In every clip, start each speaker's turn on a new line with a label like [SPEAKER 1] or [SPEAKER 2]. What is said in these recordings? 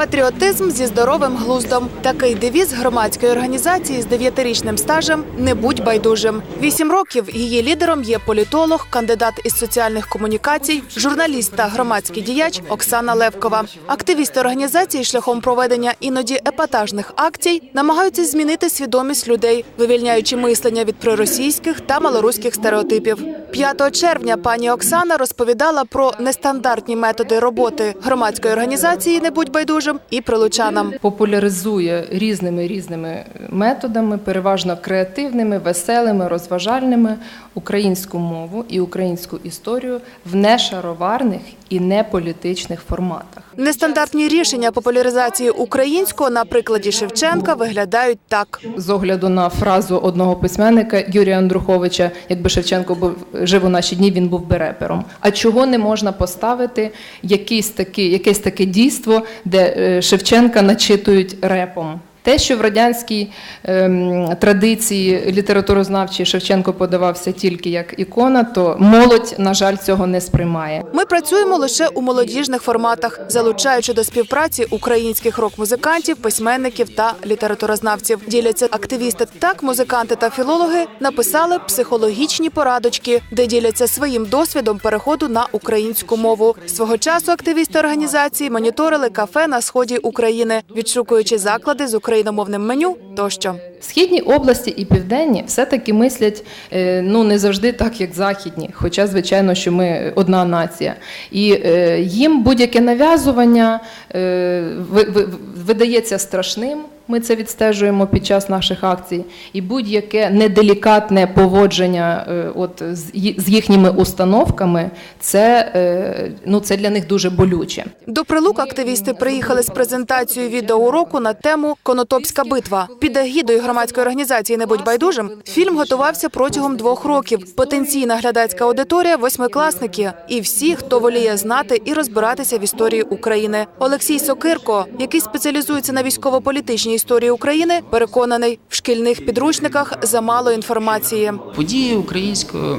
[SPEAKER 1] Патріотизм зі здоровим глуздом. Такий девіз громадської організації з дев'ятирічним стажем не будь байдужим. Вісім років її лідером є політолог, кандидат із соціальних комунікацій, журналіст та громадський діяч Оксана Левкова. Активісти організації шляхом проведення іноді епатажних акцій намагаються змінити свідомість людей, вивільняючи мислення від проросійських та малоруських стереотипів. 5 червня пані Оксана розповідала про нестандартні методи роботи громадської організації Не байдужим і прилучанам.
[SPEAKER 2] популяризує різними різними методами, переважно креативними, веселими, розважальними українську мову і українську історію в нешароварних і неполітичних форматах.
[SPEAKER 1] Нестандартні рішення популяризації українського на прикладі Шевченка виглядають так.
[SPEAKER 2] З огляду на фразу одного письменника Юрія Андруховича, якби Шевченко був жив у наші дні, він був би репером. А чого не можна поставити якесь таке, якесь таке дійство, де е, Шевченка начитують репом? Те, що в радянській ем, традиції літературознавчій Шевченко подавався тільки як ікона, то молодь, на жаль, цього не сприймає.
[SPEAKER 1] Ми працюємо лише у молодіжних форматах, залучаючи до співпраці українських рок-музикантів, письменників та літературознавців. Діляться активісти. Так, музиканти та філологи написали психологічні порадочки, де діляться своїм досвідом переходу на українську мову. Свого часу активісти організації моніторили кафе на сході України, відшукуючи заклади з україномовним меню тощо.
[SPEAKER 2] Східні області і південні все-таки мислять е, ну не завжди так, як західні, хоча звичайно, що ми одна нація. І е, їм будь-яке нав'язування е, ви- ви- видається страшним. Ми це відстежуємо під час наших акцій, і будь-яке неделікатне поводження е, от з їхніми установками, це, е, ну, це для них дуже болюче.
[SPEAKER 1] До Прилук активісти приїхали з презентацією відеоуроку на тему Конотопська битва. Під егідою громадської організації Не будь байдужим фільм готувався протягом двох років. Потенційна глядацька аудиторія восьмикласники і всі, хто воліє знати і розбиратися в історії України. Олексій Сокирко, який спеціалізується на військово-політичній історії України, переконаний, в шкільних підручниках замало інформації.
[SPEAKER 3] Події української е,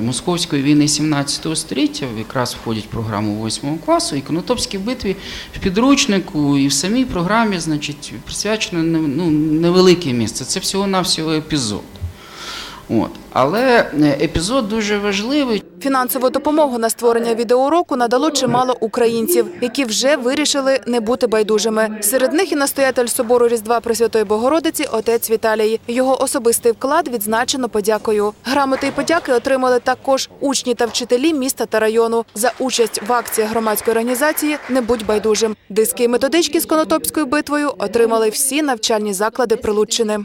[SPEAKER 3] московської війни 17 століття якраз входять в програму 8 класу, і Конотопські битві в підручнику і в самій програмі, значить, присвячено ну, невелике місце. Це всього-навсього епізод. От. Але е, епізод дуже важливий.
[SPEAKER 1] Фінансову допомогу на створення відеоуроку надало чимало українців, які вже вирішили не бути байдужими. Серед них і настоятель собору Різдва Пресвятої Богородиці отець Віталій. Його особистий вклад відзначено подякою. Грамоти і подяки отримали також учні та вчителі міста та району за участь в акціях громадської організації Не будь байдужим. Диски і методички з Конотопською битвою отримали всі навчальні заклади Прилуччини.